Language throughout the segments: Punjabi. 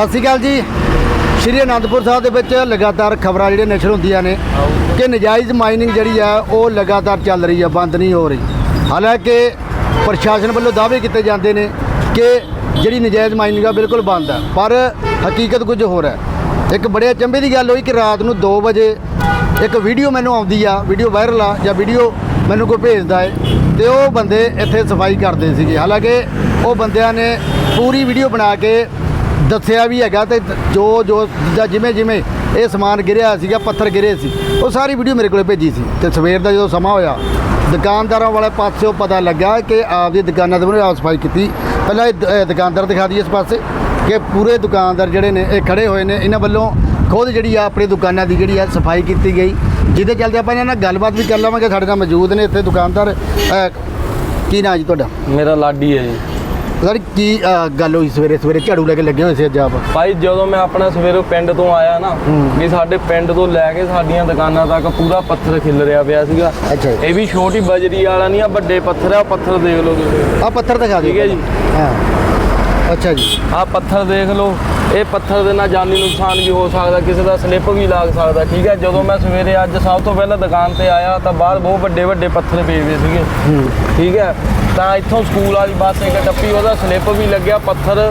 ਸਤਿ ਸ਼੍ਰੀ ਅਕਾਲ ਜੀ। ਸ਼੍ਰੀ ਅਨੰਦਪੁਰ ਸਾਹਿਬ ਦੇ ਵਿੱਚ ਲਗਾਤਾਰ ਖਬਰਾਂ ਜਿਹੜੀਆਂ ਨਸ਼ਰ ਹੁੰਦੀਆਂ ਨੇ ਕਿ ਨਜਾਇਜ਼ ਮਾਈਨਿੰਗ ਜਿਹੜੀ ਆ, ਉਹ ਲਗਾਤਾਰ ਚੱਲ ਰਹੀ ਆ, ਬੰਦ ਨਹੀਂ ਹੋ ਰਹੀ। ਹਾਲਾਂਕਿ ਪ੍ਰਸ਼ਾਸਨ ਵੱਲੋਂ ਦਾਅਵੇ ਕੀਤੇ ਜਾਂਦੇ ਨੇ ਕਿ ਜਿਹੜੀ ਨਜਾਇਜ਼ ਮਾਈਨਿੰਗ ਆ, ਬਿਲਕੁਲ ਬੰਦ ਆ। ਪਰ ਹਕੀਕਤ ਕੁਝ ਹੋਰ ਹੈ। ਇੱਕ ਬੜੇ ਅਚੰਭੇ ਦੀ ਗੱਲ ਹੋਈ ਕਿ ਰਾਤ ਨੂੰ 2 ਵਜੇ ਇੱਕ ਵੀਡੀਓ ਮੈਨੂੰ ਆਉਂਦੀ ਆ, ਵੀਡੀਓ ਵਾਇਰਲ ਆ, ਜਾਂ ਵੀਡੀਓ ਮੈਨੂੰ ਕੋਈ ਭੇਜਦਾ ਹੈ ਤੇ ਉਹ ਬੰਦੇ ਇੱਥੇ ਸਫ਼ਾਈ ਕਰਦੇ ਸੀਗੇ। ਹਾਲਾਂਕਿ ਉਹ ਬੰਦਿਆਂ ਨੇ ਪੂਰੀ ਵੀਡੀਓ ਬਣਾ ਕੇ ਦੱਸਿਆ ਵੀ ਹੈਗਾ ਤੇ ਜੋ ਜੋ ਜਿੱਦਾਂ ਜਿਵੇਂ ਜਿਵੇਂ ਇਹ ਸਮਾਨ ਗਿਰਿਆ ਸੀਗਾ, ਪੱਥਰ ਗਿਰੇ ਸੀ, ਉਹ ਸਾਰੀ ਵੀਡੀਓ ਮੇਰੇ ਕੋਲੇ ਭੇਜੀ ਸੀ ਤੇ ਸਵੇਰ ਦਾ ਜਦੋਂ ਸਮਾਂ ਹੋਇਆ, ਦੁਕਾਨਦਾਰਾਂ ਵਾਲੇ ਪਾਸਿਓਂ ਪਤਾ ਲੱਗਾ ਕਿ ਆਪਦੀ ਦੁਕਾਨਾਂ ਦੇ ਮੂਹਰੇ ਆਪ ਸਫ਼ਾਈ ਕੀਤੀ। ਪਹਿਲਾਂ ਇਹ ਦੁਕਾਨਦਾਰ ਦਿਖਾ ਦਈਏ ਇਸ ਪਾਸੇ ਕਿ ਪੂਰੇ ਦੁਕਾਨਦਾਰ ਜਿਹੜੇ ਨੇ, ਇਹ ਖੜੇ ਹੋਏ ਨੇ, ਇਹਨਾਂ ਵੱਲੋਂ ਖੁਦ ਜਿਹੜੀ ਆ ਆਪਣੀ ਦੁਕਾਨਾਂ ਦੀ ਜਿਹੜੀ ਆ ਸਫ਼ਾਈ ਕੀਤੀ ਗਈ। ਜਿਹਦੇ ਚੱਲਦੇ ਆਪਾਂ ਇਹਨਾਂ ਨਾਲ ਗੱਲਬਾਤ ਵੀ ਕਰ ਲਵਾਂਗੇ, ਸਾਡੇ ਨਾਲ ਮੌਜੂਦ ਨੇ ਇੱਥੇ ਦੁਕਾਨਦਾਰ ਕੀ ਨਾਂ ਜੀ ਤੁਹਾਡਾ? ਮੇਰਾ ਲਾਡੀ ਹੈ ਜੀ। ਸਰ ਕੀ ਅਹ, ਗੱਲ ਹੋਈ ਸਵੇਰੇ? ਸਵੇਰੇ ਝਾੜੂ ਲੈ ਕੇ ਲੱਗੇ ਹੋਏ ਸੀ ਅੱਜ ਆਪ? ਭਾਈ ਜਦੋਂ ਮੈਂ ਆਪਣਾ ਸਵੇਰੋਂ ਪਿੰਡ ਤੋਂ ਆਇਆ ਨਾ ਵੀ ਸਾਡੇ ਪਿੰਡ ਤੋਂ ਲੈ ਕੇ ਸਾਡੀਆਂ ਦੁਕਾਨਾਂ ਤੱਕ ਪੂਰਾ ਪੱਥਰ ਖਿਲ ਰਿਹਾ ਪਿਆ ਸੀਗਾ। ਅੱਛਾ ਜੀ। ਇਹ ਵੀ ਛੋਟੀ ਬਜਰੀ ਵਾਲਾ ਨਹੀਂ ਆ ਵੱਡੇ ਪੱਥਰ ਆ ਉਹ ਪੱਥਰ ਦੇਖ ਲਓ ਤੁਸੀਂ। ਆ ਪੱਥਰ ਦਿਖਾ ਦਿਓ ਠੀਕ ਹੈ ਜੀ। ਹਾਂ। ਅੱਛਾ ਜੀ। ਆਹ ਪੱਥਰ ਦੇਖ ਲਓ ਇਹ ਪੱਥਰ ਦੇ ਨਾਲ ਜਾਨੀ ਨੁਕਸਾਨ ਵੀ ਹੋ ਸਕਦਾ ਕਿਸੇ ਦਾ ਸਲਿੱਪ ਵੀ ਲੱਗ ਸਕਦਾ ਠੀਕ ਹੈ? ਜਦੋਂ ਮੈਂ ਸਵੇਰੇ ਅੱਜ ਸਭ ਤੋਂ ਪਹਿਲਾਂ ਦੁਕਾਨ ਤੇ ਆਇਆ ਤਾਂ ਬਾਹਰ ਬਹੁਤ ਵੱਡੇ ਵੱਡੇ ਪੱਥਰ ਪਏ ਹੋਏ ਸੀਗੇ। ਠੀਕ ਹੈ? ਤਾਂ ਇੱਥੋਂ ਸਕੂਲ ਵਾਲੀ ਬੱਸ ਇੱਕ ਟੱਪੀ ਉਹਦਾ ਸਲਿੱਪ ਵੀ ਲੱਗਿਆ ਪੱਥਰ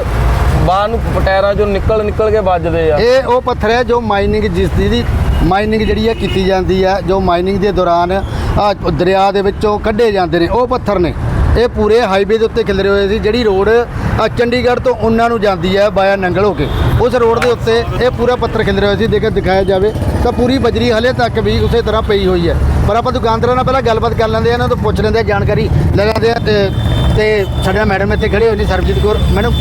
ਬਾਹਰ ਨੂੰ ਟਾਇਰਾਂ ਚੋਂ ਨਿਕਲ ਨਿਕਲ ਕੇ ਵੱਜਦੇ ਆ। ਇਹ ਉਹ ਪੱਥਰ ਹੈ ਜੋ ਮਾਈਨਿੰਗ ਜਿਸ ਦੀ ਮਾਈਨਿੰਗ ਜਿਹੜੀ ਹੈ ਕੀਤੀ ਜਾਂਦੀ ਹੈ ਜੋ ਮਾਈਨਿੰਗ ਦੇ ਦੌਰਾਨ ਆ ਦਰਿਆ ਦੇ ਵਿੱਚੋਂ ਕੱਢੇ ਜਾਂਦੇ ਨੇ ਉਹ ਪੱਥਰ ਨੇ। ਇਹ ਪੂਰੇ ਹਾਈਵੇ ਦੇ ਉੱਤੇ ਖਿਲਰੇ ਹੋਏ ਸੀ, ਜਿਹੜੀ ਰੋਡ ਚੰਡੀਗੜ੍ਹ ਤੋਂ ਉਹਨਾਂ ਨੂੰ ਜਾਂਦੀ ਹੈ ਬਾਇਆ ਨੰਗਲ ਹੋ ਕੇ। ਉਸ ਰੋਡ ਦੇ ਉੱਤੇ ਇਹ ਪੂਰਾ ਪੱਥਰ ਖਿਲਰੇ ਹੋਏ ਸੀ ਦੇਖ ਦਿਖਾਇਆ ਜਾਵੇ ਤਾਂ ਪੂਰੀ ਬਜਰੀ ਹਲੇ ਤੱਕ ਵੀ ਉਸੇ ਤਰ੍ਹਾਂ ਪਈ ਹੋਈ ਹੈ। ਪਰ ਆਪਾਂ ਦੁਕਾਨਦਾਰਾਂ ਨਾਲ ਪਹਿਲਾਂ ਗੱਲਬਾਤ ਕਰ ਲੈਂਦੇ ਆ ਇਹਨਾਂ ਤੋਂ ਪੁੱਛ ਲੈਂਦੇ ਆ ਜਾਣਕਾਰੀ ਲੈ ਲੈਂਦੇ ਆ ਤੇ ਤੇ ਸਾਡੇ ਮੈਡਮ ਇੱਥੇ ਖੜੇ ਹੋਏ ਨੇ, ਸਰਬਜੀਤ ਕੌਰ। ਮੈਡਮ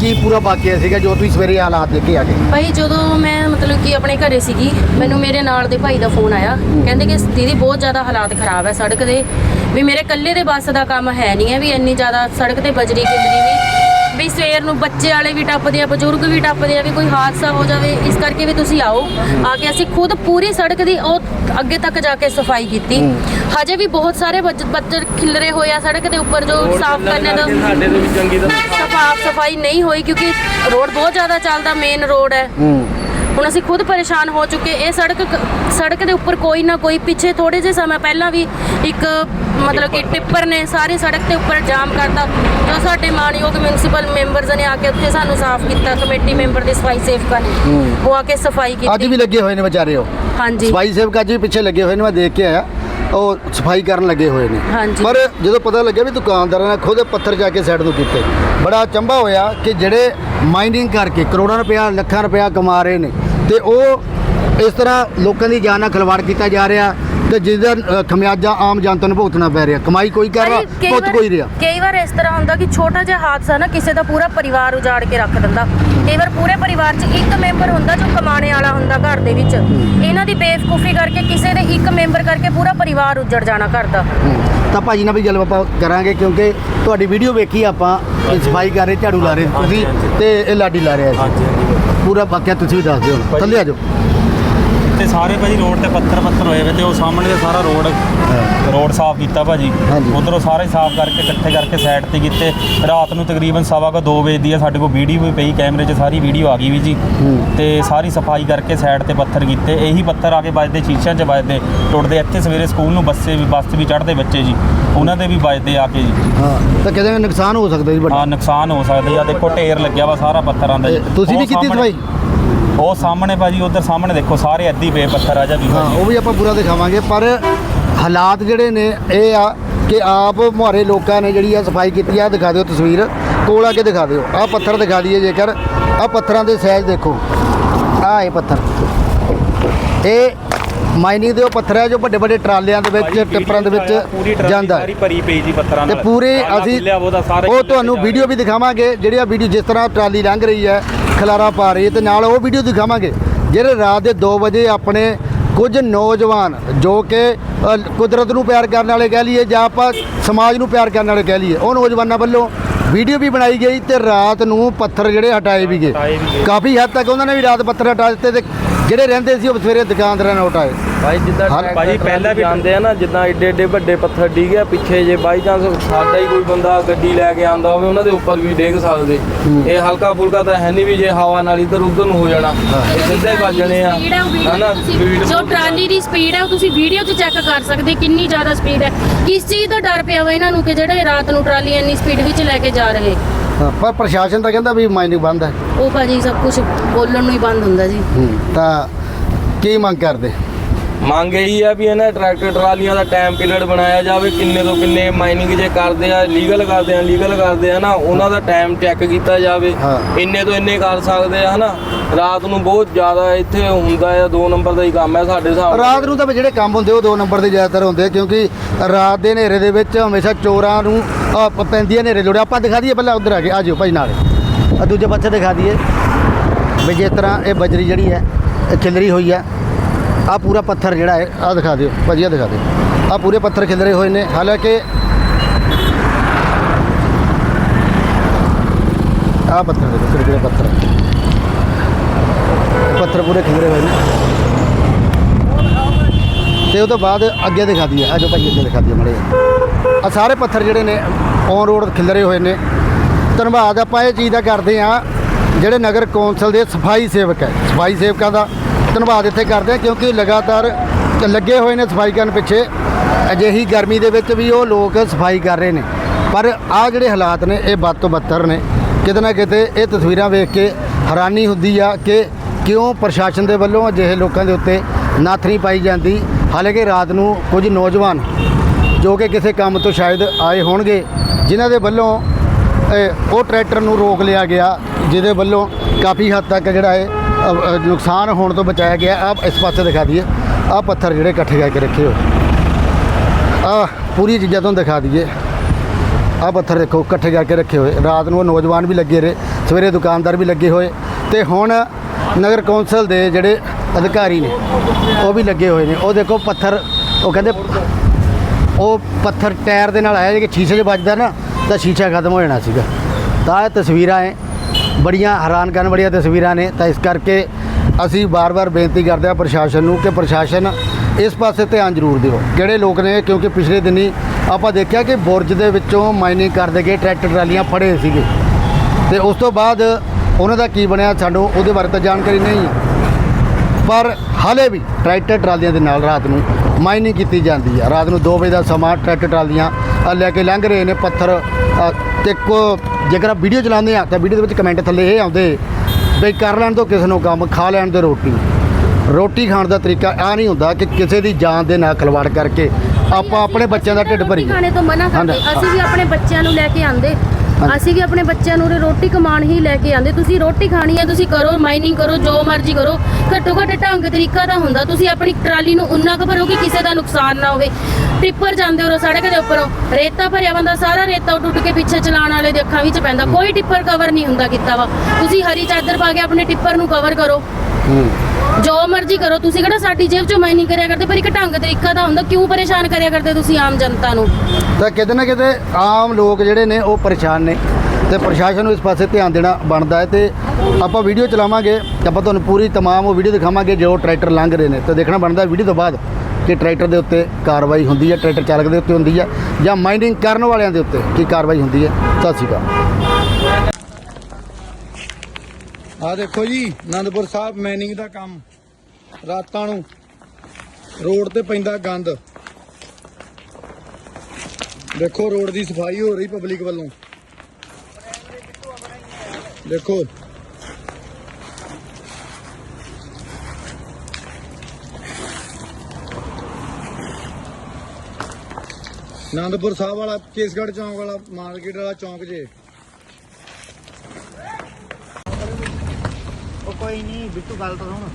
ਕੀ ਪੂਰਾ ਵਾਕਿਆ ਸੀਗਾ ਜੋ ਤੁਸੀਂ ਸਵੇਰੇ ਹਾਲਾਤ ਦੇਖ ਕੇ ਆ ਗਏ ਭਾਈ, ਜਦੋਂ ਮੈਂ ਮਤਲਬ ਕਿ ਆਪਣੇ ਘਰੇ ਸੀਗੀ, ਮੈਨੂੰ ਮੇਰੇ ਨਾਲ ਦੇ ਭਾਈ ਦਾ ਫੋਨ ਆਇਆ। ਕਹਿੰਦੇ ਕਿ ਦੀਦੀ ਬਹੁਤ ਜ਼ਿਆਦਾ ਹਾਲਾਤ ਖਰਾਬ ਹੈ, ਸੜਕ ਦੇ ਵੀ ਮੇਰੇ ਇਕੱਲੇ ਦੇ ਬੱਸ ਦਾ ਕੰਮ ਹੈ ਨਹੀਂ ਹੈ ਵੀ ਇੰਨੀ ਜ਼ਿਆਦਾ ਸੜਕ ਤੇ ਬਜਰੀ ਗਿੱਲਦੀ ਵੀ। ਵੀ ਸਵੇਰ ਨੂੰ ਬੱਚੇ ਵਾਲੇ ਵੀ ਟੱਪਦੇ ਆ ਬਜ਼ੁਰਗ ਵੀ ਟੱਪਦੇ ਆ ਵੀ ਕੋਈ ਹਾਦਸਾ ਹੋ ਜਾਵੇ ਇਸ ਕਰਕੇ ਵੀ ਤੁਸੀਂ ਆਓ। ਆ ਕੇ ਅਸੀਂ ਖੁਦ ਪੂਰੀ ਸੜਕ ਦੀ ਉਹ ਅੱਗੇ ਤੱਕ ਜਾ ਕੇ ਸਫ਼ਾਈ ਕੀਤੀ। ਹਜੇ ਵੀ ਬਹੁਤ ਸਾਰੇ ਬੱਚੇ ਖਿਲਰੇ ਹੋਏ ਆ ਸੜਕ ਦੇ ਉੱਪਰ ਜੋ ਸਾਫ਼ ਕਰਨੇ ਦਾ ਸਾਡੇ ਤੋਂ ਵੀ ਚੰਗੀ ਤਰ੍ਹਾਂ ਸਾਫ਼ ਸਫ਼ਾਈ ਨਹੀਂ ਹੋਈ ਕਿਉਂਕਿ ਰੋਡ ਬਹੁਤ ਜ਼ਿਆਦਾ ਚੱਲਦਾ ਮੇਨ ਰੋਡ ਹੈ। ਹੂੰ। ਹੁਣ ਅਸੀਂ ਖੁਦ ਪਰੇਸ਼ਾਨ ਹੋ ਚੁੱਕੇ ਇਹ ਸੜਕ ਸੜਕ ਦੇ ਉੱਪਰ ਕੋਈ ਨਾ ਕੋਈ ਪਿੱਛੇ ਥੋੜੇ ਜਿਹੇ ਸਮਾਂ ਪਹਿਲਾਂ ਵੀ ਇੱਕ ਮਤਲਬ ਕਿ ਟਿੱਪਰ ਨੇ ਸਾਰੀ ਸੜਕ ਦੇ ਉੱਪਰ ਜਾਮ ਕਰਤਾ। ਜੋ ਸਾਡੇ ਮਾਨਯੋਗ ਮਿਊਨਿਸਪਲ ਮੈਂਬਰਸ ਨੇ ਆ ਕੇ ਉੱਥੇ ਸਾਨੂੰ ਸਾਫ਼ ਕੀਤਾ ਕਮੇਟੀ ਮੈਂਬਰ ਦੇ ਸਫ਼ਾਈ ਸੇਵਕਾਂ ਨੇ ਉਹ ਆ ਕੇ ਸਫ਼ਾਈ ਅੱਜ ਕੀਤੀ ਵੀ ਲੱਗੇ ਹੋਏ ਨੇ ਵਿਚਾਰੇ ਉਹ। ਹਾਂਜੀ। ਸਫ਼ਾਈ ਸੇਵਕ ਅੱਜ ਵੀ ਪਿੱਛੇ ਲੱਗੇ ਹੋਏ ਨੇ ਮੈਂ ਦੇਖ ਕੇ ਆਇਆ। ਉਹ ਸਫ਼ਾਈ ਕਰਨ ਲੱਗੇ ਹੋਏ ਨੇ। ਪਰ ਜਦੋਂ ਪਤਾ ਲੱਗਿਆ ਵੀ ਦੁਕਾਨਦਾਰਾਂ ਨੇ ਖੁਦ ਪੱਥਰ ਜਾ ਕੇ ਸਾਈਡ ਤੋਂ ਕੀਤੇ ਬੜਾ ਚੰਬਾ ਹੋਇਆ ਕਿ ਜਿਹੜੇ ਮਾਈਨਿੰਗ ਕਰਕੇ ਕਰੋੜਾਂ ਰੁਪਇਆ ਲੱਖਾਂ ਰੁਪਇਆ ਕਮਾ ਰਹੇ ਨੇ ਤੇ ਉਹ ਇਸ ਤਰ੍ਹਾਂ ਲੋਕਾਂ ਦੀ ਜਾਨ ਨਾਲ ਖਿਲਵਾੜ ਕੀਤਾ ਜਾ ਰਿਹਾ ਤੇ ਜਿਸ ਦਾ ਖਮਿਆਜਾ ਆਮ ਜਨਤਾ ਨੂੰ ਭੁਗਤਣਾ ਪੈ ਰਿਹਾ। ਕਮਾਈ ਕੋਈ ਕਰ ਰਿਹਾ ਭੁਗਤ ਕੋਈ ਰਿਹਾ। ਕਈ ਵਾਰ ਇਸ ਤਰ੍ਹਾਂ ਹੁੰਦਾ ਕਿ ਛੋਟਾ ਜਿਹਾ ਹਾਦਸਾ ਨਾ ਕਿਸੇ ਦਾ ਪੂਰਾ ਪਰਿਵਾਰ ਉਜਾੜ ਕੇ ਰੱਖ ਦਿੰਦਾ। ਕਈ ਵਾਰ ਪੂਰੇ ਪਰਿਵਾਰ 'ਚ ਇੱਕ ਮੈਂਬਰ ਹੁੰਦਾ ਜੋ ਕਮਾਣੇ ਵਾਲਾ ਹੁੰਦਾ ਘਰ ਦੇ ਵਿੱਚ। ਇਹਨਾਂ ਦੀ ਬੇਵਕੂਫੀ ਕਰਕੇ ਕਿਸੇ ਦੇ ਇੱਕ ਮੈਂਬਰ ਕਰਕੇ ਪੂਰਾ ਪਰਿਵਾਰ ਉਜੜ ਜਾਣਾ ਘਰ ਦਾ। ਤਾਂ ਭਾਜੀ ਨਾਲ ਵੀ ਗੱਲ ਆਪਾਂ ਕਰਾਂਗੇ ਕਿਉਂਕਿ ਤੁਹਾਡੀ ਵੀਡੀਓ ਵੇਖੀ ਆਪਾਂ ਸਫ਼ਾਈ ਕਰ ਰਹੇ ਝਾੜੂ ਲਾ ਰਹੇ ਤੁਸੀਂ ਤੇ ਇਹ ਲਾਡੀ ਲਾ ਰਿਹਾ ਸੀ। ਪੂਰਾ ਵਾਕਿਆ ਤੁਸੀਂ ਵੀ ਦੱਸ ਦਿਓ ਥੱਲੇ ਆ ਜਾਓ। ਤੇ ਸਾਰੇ ਭਾਜੀ ਰੋਡ ਤੇ ਪੱਥਰ ਪੱਥਰ ਹੋਏ ਵੇ ਤੇ ਉਹ ਸਾਹਮਣੇ ਦੇ ਸਾਰਾ ਰੋਡ ਰੋਡ ਸਾਫ਼ ਕੀਤਾ ਭਾਜੀ। ਉਧਰੋਂ ਸਾਰੇ ਸਾਫ਼ ਕਰਕੇ ਇਕੱਠੇ ਕਰਕੇ ਸਾਈਡ ਤੇ ਕੀਤੇ। ਰਾਤ ਨੂੰ ਤਕਰੀਬਨ ਸਵਾ ਕੁ 2 ਵਜੇ ਦੀ ਆ ਸਾਡੇ ਕੋਲ ਵੀਡੀਓ ਵੀ ਪਈ ਕੈਮਰੇ 'ਚ ਸਾਰੀ ਵੀਡੀਓ ਆ ਗਈ ਵੀ ਜੀ। ਤੇ ਸਾਰੀ ਸਫ਼ਾਈ ਕਰਕੇ ਸਾਈਡ ਤੇ ਪੱਥਰ ਕੀਤੇ। ਇਹੀ ਪੱਥਰ ਆ ਕੇ ਵੱਜਦੇ ਸ਼ੀਸ਼ਿਆਂ 'ਚ ਵੱਜਦੇ ਟੁੱਟਦੇ। ਇੱਥੇ ਸਵੇਰੇ ਸਕੂਲ ਨੂੰ ਬੱਸੇ ਵੀ ਬੱਸ ਵੀ ਚੜ੍ਹਦੇ ਬੱਚੇ ਜੀ। ਉਹਨਾਂ ਦੇ ਵੀ ਵੱਜਦੇ ਆ ਕੇ ਜੀ। ਹਾਂ ਤਾਂ ਕਿਤੇ ਨੁਕਸਾਨ ਹੋ ਸਕਦਾ ਜੀ ਹਾਂ ਨੁਕਸਾਨ ਹੋ ਸਕਦੇ ਆ ਦੇਖੋ ਢੇਰ ਲੱਗਿਆ ਵਾ ਸਾਰਾ ਪੱਥਰਾਂ ਦਾ ਜੀ। ਤੁਸੀਂ ਵੀ ਕੀਤੀ ਸਫ਼ਾਈ? ਉਹ ਸਾਹਮਣੇ ਭਾਜੀ ਉਧਰ ਸਾਹਮਣੇ ਦੇਖੋ ਸਾਰੇ ਅੱਧੀ ਪਏ ਪੱਥਰ ਆ ਜਾ ਵੀ ਹਾਂ ਉਹ ਵੀ ਆਪਾਂ ਪੂਰਾ ਦਿਖਾਵਾਂਗੇ ਪਰ ਹਾਲਾਤ ਜਿਹੜੇ ਨੇ ਇਹ ਆ ਕਿ ਆਪ ਮੁਹਾਰੇ ਲੋਕਾਂ ਨੇ ਜਿਹੜੀ ਆ ਸਫ਼ਾਈ ਕੀਤੀ ਆ ਦਿਖਾ ਦਿਓ ਤਸਵੀਰ ਕੋਲ ਆ ਕੇ ਦਿਖਾ ਦਿਓ। ਆ ਪੱਥਰ ਦਿਖਾ ਦਈਏ ਜੇਕਰ ਆ ਪੱਥਰਾਂ ਦੇ ਸਾਈਜ਼ ਦੇਖੋ। ਆ ਇਹ ਪੱਥਰ। ਇਹ ਮਾਈਨਿੰਗ ਦੇ ਉਹ ਪੱਥਰ ਹੈ ਜੋ ਵੱਡੇ ਵੱਡੇ ਟਰਾਲਿਆਂ ਦੇ ਵਿੱਚ ਟਿੱਪਰਾਂ ਦੇ ਵਿੱਚ ਜਾਂਦਾ ਹੈ। ਸਾਰੀ ਭਰੀ ਪਈ ਜੀ ਪੱਥਰਾਂ ਤੇ ਪੂਰੇ ਅਸੀਂ ਉਹ ਤੁਹਾਨੂੰ ਵੀਡੀਓ ਵੀ ਦਿਖਾਵਾਂਗੇ ਜਿਹੜੀ ਆ ਵੀਡੀਓ ਜਿਸ ਤਰ੍ਹਾਂ ਟਰਾਲੀ ਲੰਘ ਰਹੀ ਹੈ ਖਲਾਰਾ ਪਾ ਰਹੀ ਹੈ ਤੇ ਨਾਲ ਉਹ ਵੀਡੀਓ ਦਿਖਾਵਾਂਗੇ ਜਿਹੜੇ ਰਾਤ ਦੇ 2 ਵਜੇ ਆਪਣੇ ਕੁਝ ਨੌਜਵਾਨ ਜੋ ਕਿ ਕੁਦਰਤ ਨੂੰ ਪਿਆਰ ਕਰਨ ਵਾਲੇ ਕਹਿ ਲਈਏ ਜਾਂ ਆਪਾਂ ਸਮਾਜ ਨੂੰ ਪਿਆਰ ਕਰਨ ਵਾਲੇ ਕਹਿ ਲਈਏ ਉਹ ਨੌਜਵਾਨਾਂ ਵੱਲੋਂ ਵੀਡੀਓ ਵੀ ਬਣਾਈ ਗਈ ਤੇ ਰਾਤ ਨੂੰ ਪੱਥਰ ਜਿਹੜੇ ਹਟਾਏ ਵੀ ਗਏ। ਹਟਾਏ ਵੀ ਗਏ। ਕਾਫੀ ਹੱਦ ਤੱਕ ਉਹਨਾਂ ਨੇ ਵੀ ਰਾਤ ਪੱਥਰ ਹਟਾ ਦਿੱਤੇ ਤੇ ਜਿਹੜੇ ਰਹਿੰਦੇ ਸੀ ਉਹ ਸਵੇਰੇ ਦੁਕਾਨਦਾਰਾਂ ਨਾਲ ਉੱਟ ਆਏ। ਭਾਈ ਜਿੱਦਾਂ ਹਾਂ, ਭਾਜੀ, ਪਹਿਲਾਂ ਵੀ- ਜਾਂਦੇ ਆ ਨਾ ਜਿੱਦਾਂ ਏਡੇ ਏਡੇ ਵੱਡੇ ਪੱਥਰ ਡਿੱਗਿਆ ਪਿੱਛੇ ਜੇ ਬਾਈ ਚਾਂਸ ਸਾਡਾ ਹੀ ਕੋਈ ਬੰਦਾ ਗੱਡੀ ਲੈ ਕੇ ਆਂਦਾ ਹੋਵੇ ਉਹਨਾਂ ਦੇ ਉੱਪਰ ਵੀ ਡਿੱਗ ਸਕਦੇ। ਇਹ ਹਲਕਾ ਫੁਲਕਾ ਤਾਂ ਹੈ ਨਹੀਂ ਵੀ ਜੇ ਹਵਾ ਨਾਲ ਇੱਧਰ ਉੱਧਰ ਨੂੰ ਹੋ ਜਾਣਾ। ਇਹ ਸਿੱਧੇ ਵੱਜਣੇ ਆ। ਸਪੀਡ ਹੈ ਉਹ ਵੀਡੀਓ ਹਨਾ? ਤੁਸੀਂ ਸਪੀਡ ਜੋ ਟਰਾਲੀ ਦੀ ਸਪੀਡ ਹੈ ਉਹ ਤੁਸੀਂ ਵੀਡੀਓ 'ਚ ਚੈੱਕ ਕਰ ਸਕਦੇ ਕਿੰਨੀ ਜ਼ਿਆਦਾ ਸਪੀਡ ਹੈ ਕਿਸ ਚੀਜ਼ ਦਾ ਡਰ ਪਿਆ ਵਾ ਇਹਨਾਂ ਨੂੰ ਕਿ ਜਿਹੜੇ ਰਾਤ ਨੂੰ ਟਰਾਲੀ ਇੰਨੀ ਸਪੀਡ ਵਿੱਚ ਲੈ ਕੇ ਜਾ ਰਹੇ? ਹਾਂ, ਪਰ ਪ੍ਰਸ਼ਾਸਨ ਤਾਂ ਕਹਿੰਦਾ ਵੀ ਮਾਈਨਿੰਗ ਬੰਦ ਹੈ। ਉਹ ਭਾਜੀ ਸਭ ਕੁਝ ਬੋਲਣ ਨੂੰ ਹੀ ਬੰਦ ਹੁੰਦਾ ਜੀ। ਤਾਂ ਕੀ ਮੰਗ ਕਰਦੇ? ਮੰਗ ਇਹੀ ਆ ਵੀ ਇਹਨਾਂ ਟਰੈਕਟਰ ਟਰਾਲੀਆਂ ਦਾ ਟਾਈਮ ਪੀਰੀਅਡ ਬਣਾਇਆ ਜਾਵੇ ਕਿੰਨੇ ਤੋਂ ਕਿੰਨੇ ਮਾਈਨਿੰਗ ਜੇ ਕਰਦੇ ਆ ਲੀਗਲ ਕਰਦੇ ਆ ਲੀਗਲ ਕਰਦੇ ਆ ਨਾ ਉਹਨਾਂ ਦਾ ਟਾਈਮ ਚੈੱਕ ਕੀਤਾ ਜਾਵੇ। ਇੰਨੇ ਤੋਂ ਇੰਨੇ ਕਰ ਸਕਦੇ ਆ ਹਨਾ? ਰਾਤ ਨੂੰ ਬਹੁਤ ਜ਼ਿਆਦਾ ਇੱਥੇ ਹੁੰਦਾ ਆ ਦੋ ਨੰਬਰ ਦਾ ਹੀ ਕੰਮ ਹੈ ਸਾਡੇ ਹਿਸਾਬ ਨਾਲ। ਰਾਤ ਨੂੰ ਤਾਂ ਜਿਹੜੇ ਕੰਮ ਹੁੰਦੇ ਉਹ ਦੋ ਨੰਬਰ ਦੇ ਜ਼ਿਆਦਾਤਰ ਹੁੰਦੇ ਕਿਉਂਕਿ ਰਾਤ ਦੇ ਹਨੇਰੇ ਦੇ ਵਿੱਚ ਹਮੇਸ਼ਾ ਚੋਰਾਂ ਨੂੰ ਅਹ, ਪ- ਪੈਂਦੀ ਹੈ ਹਨੇਰੇ ਲੋੜੇ ਆਪਾਂ ਦਿਖਾ ਦਈਏ ਪਹਿਲਾਂ ਉਧਰ ਆ ਕੇ। ਆ ਜਿਓ ਭਾਈ ਨਾਲ। ਆ ਦੂਜੇ ਪਾਸੇ ਦਿਖਾ ਦਈਏ। ਵੀ ਜਿਸ ਤਰ੍ਹਾਂ ਇਹ ਬਜਰੀ ਜਿਹੜੀ ਹੈ ਇਹ ਖਿਲਰੀ ਹੋਈ ਹੈ। ਆ ਪੂਰਾ ਪੱਥਰ ਜਿਹੜਾ ਹੈ ਆ ਦਿਖਾ ਦਿਓ ਭਾਜੀ ਆ ਦਿਖਾ ਦਿਓ। ਆ ਪੂਰੇ ਪੱਥਰ ਖਿਲਰੇ ਹੋਏ ਨੇ, ਹਾਲਾਂਕਿ ਆ ਪੱਥਰ ਦੇਖੋ, ਕਿਹੜੇ ਕਿਹੜੇ ਪੱਥਰ ਪੱਥਰ ਪੂਰੇ ਖਿਲਰੇ ਹੋਏ ਨੇ। ਤੇ ਉਹ ਤੋਂ ਬਾਅਦ ਅੱਗੇ ਦਿਖਾ ਦਈਏ, ਆ ਜੋ ਭਾਈ ਅੱਗੇ ਦਿਖਾ ਦਈਏ ਮੜੇ ਆ ਸਾਰੇ ਪੱਥਰ ਜਿਹੜੇ ਨੇ ਔਨ ਰੋਡ ਖਿਲਰੇ ਹੋਏ ਨੇ। ਧੰਨਵਾਦ, ਆਪਾਂ ਇਹ ਚੀਜ਼ ਦਾ ਕਰਦੇ ਆ ਜਿਹੜੇ ਨਗਰ ਕੌਂਸਲ ਦੇ ਸਫ਼ਾਈ ਸੇਵਕ ਹੈ, ਸਫ਼ਾਈ ਸੇਵਕਾਂ ਦਾ ਧੰਨਵਾਦ ਇੱਥੇ ਕਰਦੇ ਆ ਕਿਉਂਕਿ ਲਗਾਤਾਰ ਲੱਗੇ ਹੋਏ ਨੇ ਸਫ਼ਾਈ ਕਰਨ ਪਿੱਛੇ। ਅਜਿਹੀ ਗਰਮੀ ਦੇ ਵਿੱਚ ਵੀ ਉਹ ਲੋਕ ਸਫ਼ਾਈ ਕਰ ਰਹੇ ਨੇ। ਪਰ ਆ ਜਿਹੜੇ ਹਾਲਾਤ ਨੇ, ਇਹ ਵੱਧ ਤੋਂ ਬੱਤਰ ਨੇ। ਕਿਤੇ ਨਾ ਕਿਤੇ ਇਹ ਤਸਵੀਰਾਂ ਵੇਖ ਕੇ ਹੈਰਾਨੀ ਹੁੰਦੀ ਆ ਕਿ ਕਿਉਂ ਪ੍ਰਸ਼ਾਸਨ ਦੇ ਵੱਲੋਂ ਅਜਿਹੇ ਲੋਕਾਂ ਦੇ ਉੱਤੇ ਨੱਥ ਪਾਈ ਜਾਂਦੀ। ਹਾਲਾਂਕਿ ਰਾਤ ਨੂੰ ਕੁਝ ਨੌਜਵਾਨ ਜੋ ਕਿ ਕਿਸੇ ਕੰਮ ਤੋਂ ਸ਼ਾਇਦ ਆਏ ਹੋਣਗੇ, ਜਿਨ੍ਹਾਂ ਦੇ ਵੱਲੋਂ ਉਹ ਟਰੈਕਟਰ ਨੂੰ ਰੋਕ ਲਿਆ ਗਿਆ। ਜਿਹਦੇ ਵੱਲੋਂ ਕਾਫੀ ਹੱਦ ਤੱਕ ਜਿਹੜਾ ਹੈ ਨੁਕਸਾਨ ਹੋਣ ਤੋਂ ਬਚਾਇਆ ਗਿਆ। ਆ ਇਸ ਪਾਸੇ ਦਿਖਾ ਦਈਏ। ਆ ਪੱਥਰ ਜਿਹੜੇ ਇਕੱਠੇ ਕਰਕੇ ਰੱਖੇ ਹੋਏ। ਆ ਪੂਰੀ ਚੀਜ਼ਾਂ ਤੁਹਾਨੂੰ ਦਿਖਾ ਦਈਏ। ਆ ਪੱਥਰ ਦੇਖੋ, ਇਕੱਠੇ ਕਰਕੇ ਰੱਖੇ ਹੋਏ। ਰਾਤ ਨੂੰ ਉਹ ਨੌਜਵਾਨ ਵੀ ਲੱਗੇ ਰਹੇ। ਸਵੇਰੇ ਦੁਕਾਨਦਾਰ ਵੀ ਲੱਗੇ ਹੋਏ। ਤੇ ਹੁਣ ਨਗਰ ਕੌਂਸਲ ਦੇ ਜਿਹੜੇ ਅਧਿਕਾਰੀ ਨੇ, ਉਹ ਵੀ ਲੱਗੇ ਹੋਏ ਨੇ। ਉਹ ਦੇਖੋ ਪੱਥਰ, ਉਹ ਕਹਿੰਦੇ ਉਹ ਪੱਥਰ ਟਾਇਰ ਦੇ ਨਾਲ ਆਇਆ। ਜੇ ਕਿ ਸ਼ੀਸ਼ੇ 'ਚ ਵੱਜਦਾ ਨਾ, ਤਾਂ ਸ਼ੀਸ਼ਾ ਖਤਮ ਹੋ ਜਾਣਾ ਸੀਗਾ। ਤਾਂ ਇਹ ਤਸਵੀਰਾਂ ਹੈ ਬੜੀਆਂ ਹੈਰਾਨ ਕਰਨ ਵਾਲੀਆਂ ਤਸਵੀਰਾਂ ਨੇ। ਤਾਂ ਇਸ ਕਰਕੇ ਅਸੀਂ ਬਾਰ-ਬਾਰ ਬੇਨਤੀ ਕਰਦੇ ਹਾਂ ਪ੍ਰਸ਼ਾਸਨ ਨੂੰ ਕਿ ਪ੍ਰਸ਼ਾਸਨ ਇਸ ਪਾਸੇ ਧਿਆਨ ਜ਼ਰੂਰ ਦਿਓ। ਕਿਹੜੇ ਲੋਕ ਨੇ? ਕਿਉਂਕਿ ਪਿਛਲੇ ਦਿਨੀ ਆਪਾਂ ਦੇਖਿਆ ਕਿ ਬੁਰਜ ਦੇ ਵਿੱਚੋਂ ਮਾਈਨਿੰਗ ਕਰਦੇ ਗਏ, ਟਰੈਕਟਰ ਟਰਾਲੀਆਂ ਫੜੇ ਸੀਗੇ। ਤੇ ਉਸ ਤੋਂ ਬਾਅਦ ਉਹਨਾਂ ਦਾ ਕੀ ਬਣਿਆ ਸਾਨੂੰ ਉਹਦੇ ਬਾਰੇ ਤਾਂ ਜਾਣਕਾਰੀ ਨਹੀਂ ਹੈ। ਪਰ ਹਾਲੇ ਵੀ ਟਰੈਕਟਰ ਟਰਾਲੀਆਂ ਦੇ ਨਾਲ ਰਾਤ ਨੂੰ ਮਾਈਨਿੰਗ ਕੀਤੀ ਜਾਂਦੀ ਹੈ। ਰਾਤ ਨੂੰ 2 ਵਜੇ ਦਾ ਸਮਾਂ ਟਰੈਕਟਰ ਟਰਾਲੀਆਂ ਅ, ਲੈ ਕੇ ਲੰਘ ਰਹੇ ਨੇ ਪੱਥਰ ਅ, ਤੇ ਕੋ ਜੇਕਰ ਵੀਡੀਓ ਚਲਾਉਂਦੇ ਆ ਤਾਂ ਵੀਡੀਓ ਦੇ ਵਿੱਚ ਕਮੈਂਟ ਥੱਲੇ ਇਹ ਆਉਂਦੇ ਵੀ ਕਰ ਲੈਣ ਤੋਂ ਕਿਸ ਨੂੰ ਕੰਮ ਖਾ ਲੈਣ ਦੇ ਰੋਟੀ ਰੋਟੀ ਖਾਣ ਦਾ ਤਰੀਕਾ ਆ ਨਹੀਂ ਹੁੰਦਾ ਕਿ ਕਿਸੇ ਦੀ ਜਾਨ ਦੇ ਨਾਲ ਖਲਵਾੜ ਕਰਕੇ ਆਪਾਂ ਆਪਣੇ ਬੱਚਿਆਂ ਦਾ ਢਿੱਡ ਭਰੀਏ ਖਾਣੇ ਤੋਂ ਮਨਾ ਕਰਦੇ ਹਾਂਜੀ। ਅਸੀਂ ਵੀ ਆਪਣੇ ਬੱਚਿਆਂ ਨੂੰ ਲੈ ਕੇ ਆਂਦੇ। ਅਸੀਂ ਵੀ ਆਪਣੇ ਬੱਚਿਆਂ ਨੂੰ ਰੋਟੀ ਕਮਾਣ ਹੀ ਲੈ ਕੇ ਆਂਦੇ ਤੁਸੀਂ ਰੋਟੀ ਖਾਣੀ ਹੈ ਤੁਸੀਂ ਕਰੋ ਮਾਈਨਿੰਗ ਕਰੋ ਜੋ ਮਰਜ਼ੀ ਕਰੋ। ਘੱਟੋ ਘੱਟ ਢੰਗ ਤਰੀਕਾ ਤਾਂ ਹੁੰਦਾ। ਤੁਸੀਂ ਆਪਣੀ ਟਰਾਲੀ ਨੂੰ ਉਨਾ ਕੁ ਭਰੋ ਕਿ ਕਿਸੇ ਦਾ ਨੁਕਸਾਨ ਨਾ ਹੋਵੇ। ਟਿੱਪਰ ਜਾਂਦੇ ਹੋ ਸੜਕ ਦੇ ਉੱਪਰੋਂ। ਰੇਤਾ ਭਰਿਆ ਬੰਦਾ ਸਾਰਾ ਰੇਤਾ ਉੱਡ ਕੇ ਪਿੱਛੇ ਚਲਾਉਣ ਵਾਲੇ ਦੇ ਅੱਖਾਂ ਵਿੱਚ ਪੈਂਦਾ। ਕੋਈ ਟਿੱਪਰ ਕਵਰ ਨਹੀਂ ਹੁੰਦਾ ਕੀਤਾ ਵਾ। ਤੁਸੀਂ ਹਰੀ ਚਾਦਰ ਪਾ ਕੇ ਆਪਣੇ ਟਿੱਪਰ ਨੂੰ ਕਵਰ ਕਰੋ। ਜੋ ਮਰਜ਼ੀ ਕਰੋ, ਤੁਸੀਂ ਕਿਹੜਾ ਸਾਡੀ ਜੇਬ ਚੋਂ ਮਾਈਨਿੰਗ ਕਰਿਆ ਕਰਦੇ? ਪਰ ਇੱਕ ਢੰਗ ਤਰੀਕਾ ਦਾ ਹੁੰਦਾ, ਕਿਉਂ ਪਰੇਸ਼ਾਨ ਕਰਿਆ ਕਰਦੇ ਤੁਸੀਂ ਆਮ ਜਨਤਾ ਨੂੰ? ਤਾਂ ਕਿਤੇ ਨਾ ਕਿਤੇ ਆਮ ਲੋਕ ਜਿਹੜੇ ਨੇ, ਉਹ ਪਰੇਸ਼ਾਨ ਨੇ ਤੇ ਪ੍ਰਸ਼ਾਸਨ ਨੂੰ ਇਸ ਪਾਸੇ ਧਿਆਨ ਦੇਣਾ ਬਣਦਾ ਹੈ ਤੇ ਆਪਾਂ ਵੀਡੀਓ ਚਲਾਵਾਂਗੇ ਤੇ ਆਪਾਂ ਤੁਹਾਨੂੰ ਪੂਰੀ ਤਮਾਮ ਉਹ ਵੀਡੀਓ ਦਿਖਾਵਾਂਗੇ ਜੋ ਟਰੈਕਟਰ ਲੰਘ ਰਹੇ ਨੇ। ਤੇ ਦੇਖਣਾ ਬਣਦਾ ਵੀਡੀਓ ਤੋਂ ਬਾਅਦ ਕਿ ਟਰੈਕਟਰ ਦੇ ਉੱਤੇ ਕਾਰਵਾਈ ਹੁੰਦੀ ਹੈ, ਟਰੈਕਟਰ ਚਾਲਕ ਦੇ ਉੱਤੇ ਹੁੰਦੀ ਹੈ ਜਾਂ ਮਾਈਨਿੰਗ ਕਰਨ ਵਾਲਿਆਂ ਦੇ ਉੱਤੇ ਕੀ ਕਾਰਵਾਈ ਹੁੰਦੀ ਹੈ। ਸਤਿ ਸ਼੍ਰੀ ਅਕਾਲ। ਆ ਦੇਖੋ ਜੀ ਆਨੰਦਪੁਰ ਸਾਹਿਬ ਮੈਨਿੰਗ ਦਾ ਕੰਮ। ਰਾਤਾਂ ਨੂੰ ਰੋਡ ਤੇ ਪੈਂਦਾ ਗੰਦ। ਦੇਖੋ, ਰੋਡ ਦੀ ਸਫ਼ਾਈ ਹੋ ਰਹੀ ਪਬਲਿਕ ਵੱਲੋਂ। ਦੇਖੋ। ਆਨੰਦਪੁਰ ਸਾਹਿਬ ਵਾਲਾ, ਕੇਸਗੜ੍ਹ ਚੌਂਕ ਵਾਲਾ, ਮਾਰਕੀਟ ਵਾਲਾ ਚੌਂਕ ਜੇ। ਕੋਈ ਨਹੀਂ ਬਿੱਟੂ ਗੱਲ ਤਾਂ ਸੁਣ।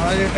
ਆ ਜੇ